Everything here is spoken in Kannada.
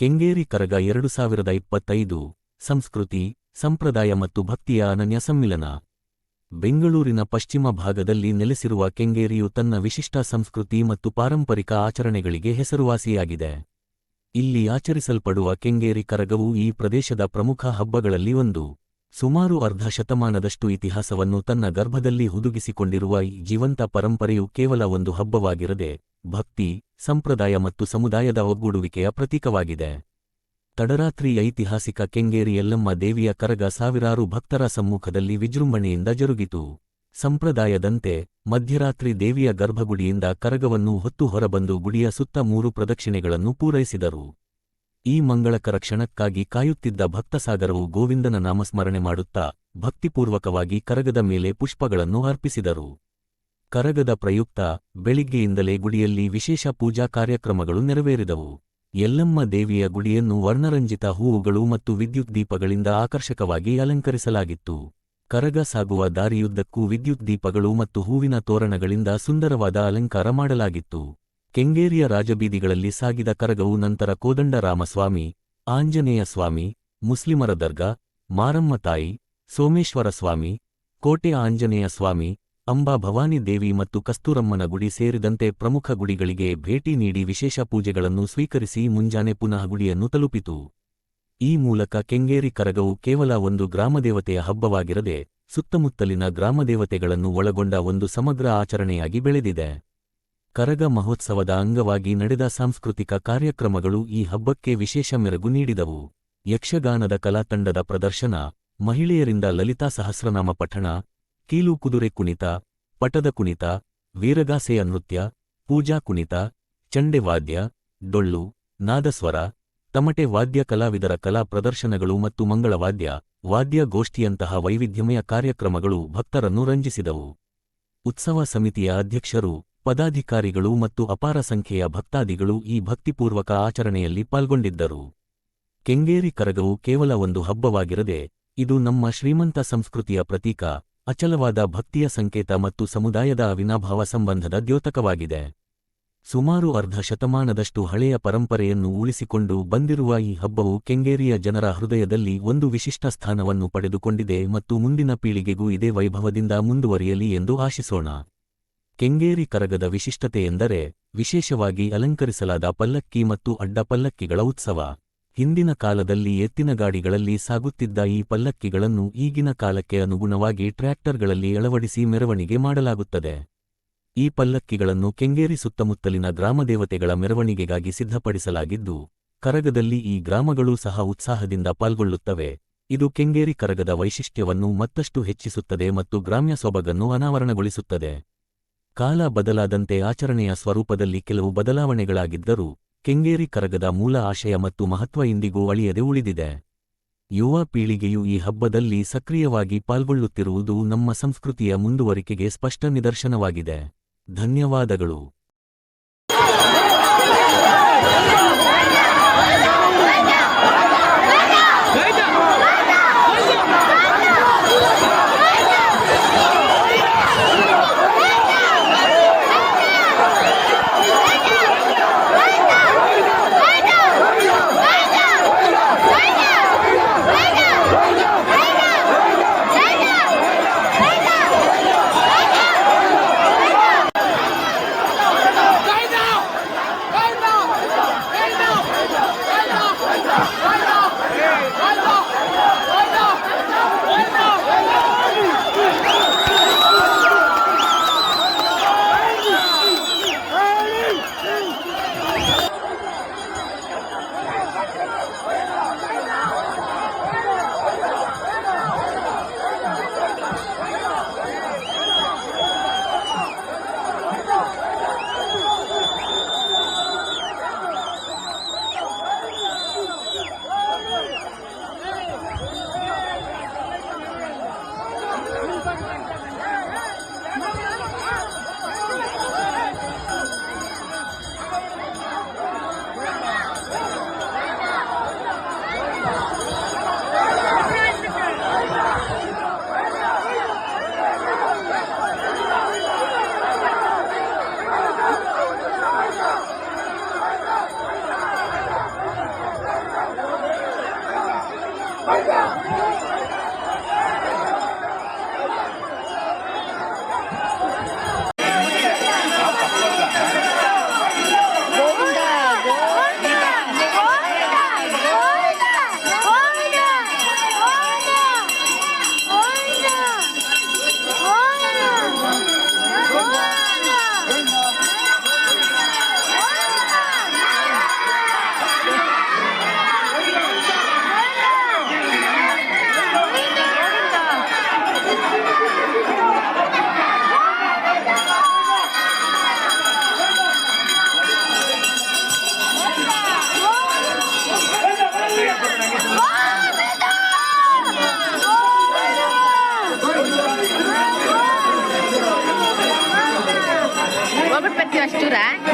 ಕೆಂಗೇರಿ ಕರಗ ಎರಡು ಸಾವಿರದ ಇಪ್ಪತ್ತೈದು, ಸಂಸ್ಕೃತಿ, ಸಂಪ್ರದಾಯ ಮತ್ತು ಭಕ್ತಿಯ ಅನನ್ಯ ಸಮ್ಮಿಲನ. ಬೆಂಗಳೂರಿನ ಪಶ್ಚಿಮ ಭಾಗದಲ್ಲಿ ನೆಲೆಸಿರುವ ಕೆಂಗೇರಿಯು ತನ್ನ ವಿಶಿಷ್ಟ ಸಂಸ್ಕೃತಿ ಮತ್ತು ಪಾರಂಪರಿಕ ಆಚರಣೆಗಳಿಗೆ ಹೆಸರುವಾಸಿಯಾಗಿದೆ. ಇಲ್ಲಿ ಆಚರಿಸಲ್ಪಡುವ ಕೆಂಗೇರಿ ಕರಗವು ಈ ಪ್ರದೇಶದ ಪ್ರಮುಖ ಹಬ್ಬಗಳಲ್ಲಿ ಒಂದು. ಸುಮಾರು ಅರ್ಧ ಶತಮಾನದಷ್ಟು ಇತಿಹಾಸವನ್ನು ತನ್ನ ಗರ್ಭದಲ್ಲಿ ಹುದುಗಿಸಿಕೊಂಡಿರುವ ಈ ಜೀವಂತ ಪರಂಪರೆಯು ಕೇವಲ ಒಂದು ಹಬ್ಬವಾಗಿರದೆ ಭಕ್ತಿ, ಸಂಪ್ರದಾಯ ಮತ್ತು ಸಮುದಾಯದ ಒಗ್ಗೂಡುವಿಕೆಯ ಪ್ರತೀಕವಾಗಿದೆ. ತಡರಾತ್ರಿ ಐತಿಹಾಸಿಕ ಕೆಂಗೇರಿ ಯಲ್ಲಮ್ಮ ದೇವಿಯ ಕರಗ ಸಾವಿರಾರು ಭಕ್ತರ ಸಮ್ಮುಖದಲ್ಲಿ ವಿಜೃಂಭಣೆಯಿಂದ ಜರುಗಿತು. ಸಂಪ್ರದಾಯದಂತೆ, ಮಧ್ಯರಾತ್ರಿ ದೇವಿಯ ಗರ್ಭಗುಡಿಯಿಂದ ಕರಗವನ್ನು ಹೊತ್ತು ಹೊರಬಂದು ಗುಡಿಯ ಸುತ್ತ ಮೂರು ಪ್ರದಕ್ಷಿಣೆಗಳನ್ನು ಪೂರೈಸಿದರು. ಈ ಮಂಗಳಕರ ಕ್ಷಣಕ್ಕಾಗಿ ಕಾಯುತ್ತಿದ್ದ ಭಕ್ತಸಾಗರವು ಗೋವಿಂದನ ನಾಮಸ್ಮರಣೆ ಮಾಡುತ್ತಾ, ಭಕ್ತಿಪೂರ್ವಕವಾಗಿ ಕರಗದ ಮೇಲೆ ಪುಷ್ಪಗಳನ್ನು ಅರ್ಪಿಸಿದರು. ಕರಗದ ಪ್ರಯುಕ್ತ ಬೆಳಿಗ್ಗೆಯಿಂದಲೇ ಗುಡಿಯಲ್ಲಿ ವಿಶೇಷ ಪೂಜಾ ಕಾರ್ಯಕ್ರಮಗಳು ನೆರವೇರಿದವು. ಯಲ್ಲಮ್ಮ ದೇವಿಯ ಗುಡಿಯನ್ನು ವರ್ಣರಂಜಿತ ಹೂವುಗಳು ಮತ್ತು ವಿದ್ಯುತ್ ದೀಪಗಳಿಂದ ಆಕರ್ಷಕವಾಗಿ ಅಲಂಕರಿಸಲಾಗಿತ್ತು. ಕರಗ ಸಾಗುವ ದಾರಿಯುದ್ದಕ್ಕೂ ವಿದ್ಯುತ್ ದೀಪಗಳು ಮತ್ತು ಹೂವಿನ ತೋರಣಗಳಿಂದ ಸುಂದರವಾದ ಅಲಂಕಾರ ಮಾಡಲಾಗಿತ್ತು. ಕೆಂಗೇರಿಯ ರಾಜಬೀದಿಗಳಲ್ಲಿ ಸಾಗಿದ ಕರಗವು ನಂತರ ಕೋದಂಡರಾಮಸ್ವಾಮಿ, ಆಂಜನೇಯ ಸ್ವಾಮಿ, ಮುಸ್ಲಿಮರ ದರ್ಗಾ ಮಾರಮ್ಮ ತಾಯಿ ಸೋಮೇಶ್ವರ ಸ್ವಾಮಿ, ಕೋಟೆ ಆಂಜನೇಯ ಸ್ವಾಮಿ ಅಂಬಾ ಭವಾನಿ ದೇವಿ ಮತ್ತು ಕಸ್ತೂರಮ್ಮನ ಗುಡಿ ಸೇರಿದಂತೆ ಪ್ರಮುಖ ಗುಡಿಗಳಿಗೆ ಭೇಟಿ ನೀಡಿ ವಿಶೇಷ ಪೂಜೆಗಳನ್ನು ಸ್ವೀಕರಿಸಿ ಮುಂಜಾನೆ ಪುನಃ ಗುಡಿಯನ್ನು ತಲುಪಿತು. ಈ ಮೂಲಕ ಕೆಂಗೇರಿ ಕರಗವು ಕೇವಲ ಒಂದು ಗ್ರಾಮದೇವತೆಯ ಹಬ್ಬವಾಗಿರದೆ, ಸುತ್ತಮುತ್ತಲಿನ ಗ್ರಾಮದೇವತೆಗಳನ್ನು ಒಳಗೊಂಡ ಒಂದು ಸಮಗ್ರ ಆಚರಣೆಯಾಗಿ ಬೆಳೆದಿದೆ. ಕರಗ ಮಹೋತ್ಸವದ ಅಂಗವಾಗಿ ನಡೆದ ಸಾಂಸ್ಕೃತಿಕ ಕಾರ್ಯಕ್ರಮಗಳು ಈ ಹಬ್ಬಕ್ಕೆ ವಿಶೇಷ ಮೆರುಗು ನೀಡಿದವು. ಯಕ್ಷಗಾನದ ಕಲಾತಂಡದ ಪ್ರದರ್ಶನ, ಮಹಿಳೆಯರಿಂದ ಲಲಿತಾ ಸಹಸ್ರನಾಮ ಪಠಣ ಕೀಲು ಕುದುರೆ ಕುಣಿತ, ಪಟದ ಕುಣಿತ, ವೀರಗಾಸೆಯ ನೃತ್ಯ, ಪೂಜಾ ಕುಣಿತ, ಚಂಡೆ ವಾದ್ಯ, ಡೊಳ್ಳು, ನಾದಸ್ವರ, ತಮಟೆ ವಾದ್ಯ ಕಲಾವಿದರ ಕಲಾ ಪ್ರದರ್ಶನಗಳು ಮತ್ತು ಮಂಗಳವಾದ್ಯ ವಾದ್ಯ ಗೋಷ್ಠಿಯಂತಹ ವೈವಿಧ್ಯಮಯ ಕಾರ್ಯಕ್ರಮಗಳು ಭಕ್ತರನ್ನು ರಂಜಿಸಿದವು. ಉತ್ಸವ ಸಮಿತಿಯ ಅಧ್ಯಕ್ಷರು, ಪದಾಧಿಕಾರಿಗಳು ಮತ್ತು ಅಪಾರ ಸಂಖ್ಯೆಯ ಭಕ್ತಾದಿಗಳು ಈ ಭಕ್ತಿಪೂರ್ವಕ ಆಚರಣೆಯಲ್ಲಿ ಪಾಲ್ಗೊಂಡಿದ್ದರು. ಕೆಂಗೇರಿ ಕರಗವು ಕೇವಲ ಒಂದು ಹಬ್ಬವಾಗಿರದೆ, ಇದು ನಮ್ಮ ಶ್ರೀಮಂತ ಸಂಸ್ಕೃತಿಯ ಪ್ರತೀಕ. ಅಚಲವಾದ ಭಕ್ತಿಯ ಸಂಕೇತ ಮತ್ತು ಸಮುದಾಯದ ಅವಿನಾಭಾವ ಸಂಬಂಧದ ದ್ಯೋತಕವಾಗಿದೆ. ಸುಮಾರು ಅರ್ಧ ಶತಮಾನದಷ್ಟು ಹಳೆಯ ಪರಂಪರೆಯನ್ನು ಉಳಿಸಿಕೊಂಡು ಬಂದಿರುವ ಈ ಹಬ್ಬವು ಕೆಂಗೇರಿಯ ಜನರ ಹೃದಯದಲ್ಲಿ ಒಂದು ವಿಶಿಷ್ಟ ಸ್ಥಾನವನ್ನು ಪಡೆದುಕೊಂಡಿದೆ ಮತ್ತು ಮುಂದಿನ ಪೀಳಿಗೆಗೂ ಇದೇ ವೈಭವದಿಂದ ಮುಂದುವರಿಯಲಿ ಎಂದು ಆಶಿಸೋಣ. ಕೆಂಗೇರಿ ಕರಗದ ವಿಶಿಷ್ಟತೆಯೆಂದರೆ ವಿಶೇಷವಾಗಿ ಅಲಂಕರಿಸಲಾದ ಪಲ್ಲಕ್ಕಿ ಮತ್ತು ಅಡ್ಡ ಪಲ್ಲಕ್ಕಿಗಳ ಉತ್ಸವ. ಹಿಂದಿನ ಕಾಲದಲ್ಲಿ ಎತ್ತಿನ ಗಾಡಿಗಳಲ್ಲಿ ಸಾಗುತ್ತಿದ್ದ ಈ ಪಲ್ಲಕ್ಕಿಗಳನ್ನು ಈಗಿನ ಕಾಲಕ್ಕೆ ಅನುಗುಣವಾಗಿ ಟ್ರ್ಯಾಕ್ಟರ್ಗಳಲ್ಲಿ ಅಳವಡಿಸಿ ಮೆರವಣಿಗೆ ಮಾಡಲಾಗುತ್ತದೆ. ಈ ಪಲ್ಲಕ್ಕಿಗಳನ್ನು ಕೆಂಗೇರಿ ಸುತ್ತಮುತ್ತಲಿನ ಗ್ರಾಮದೇವತೆಗಳ ಮೆರವಣಿಗೆಗಾಗಿ ಸಿದ್ಧಪಡಿಸಲಾಗಿದ್ದು, ಕರಗದಲ್ಲಿ ಈ ಗ್ರಾಮಗಳೂ ಸಹ ಉತ್ಸಾಹದಿಂದ ಪಾಲ್ಗೊಳ್ಳುತ್ತವೆ. ಇದು ಕೆಂಗೇರಿ ಕರಗದ ವೈಶಿಷ್ಟ್ಯವನ್ನು ಮತ್ತಷ್ಟು ಹೆಚ್ಚಿಸುತ್ತದೆ ಮತ್ತು ಗ್ರಾಮ್ಯ ಸೊಬಗನ್ನು ಅನಾವರಣಗೊಳಿಸುತ್ತದೆ. ಕಾಲ ಬದಲಾದಂತೆ ಆಚರಣೆಯ ಸ್ವರೂಪದಲ್ಲಿ ಕೆಲವು ಬದಲಾವಣೆಗಳಾಗಿದ್ದರೂ ಕೆಂಗೇರಿ ಕರಗದ ಮೂಲ ಆಶಯ ಮತ್ತು ಮಹತ್ವ ಇಂದಿಗೂ ಅಳಿಯದೆ ಉಳಿದಿದೆ. ಯುವ ಪೀಳಿಗೆಯು ಈ ಹಬ್ಬದಲ್ಲಿ ಸಕ್ರಿಯವಾಗಿ ಪಾಲ್ಗೊಳ್ಳುತ್ತಿರುವುದು ನಮ್ಮ ಸಂಸ್ಕೃತಿಯ ಮುಂದುವರಿಕೆಗೆ ಸ್ಪಷ್ಟ ನಿದರ್ಶನವಾಗಿದೆ. ಧನ್ಯವಾದಗಳು. segurar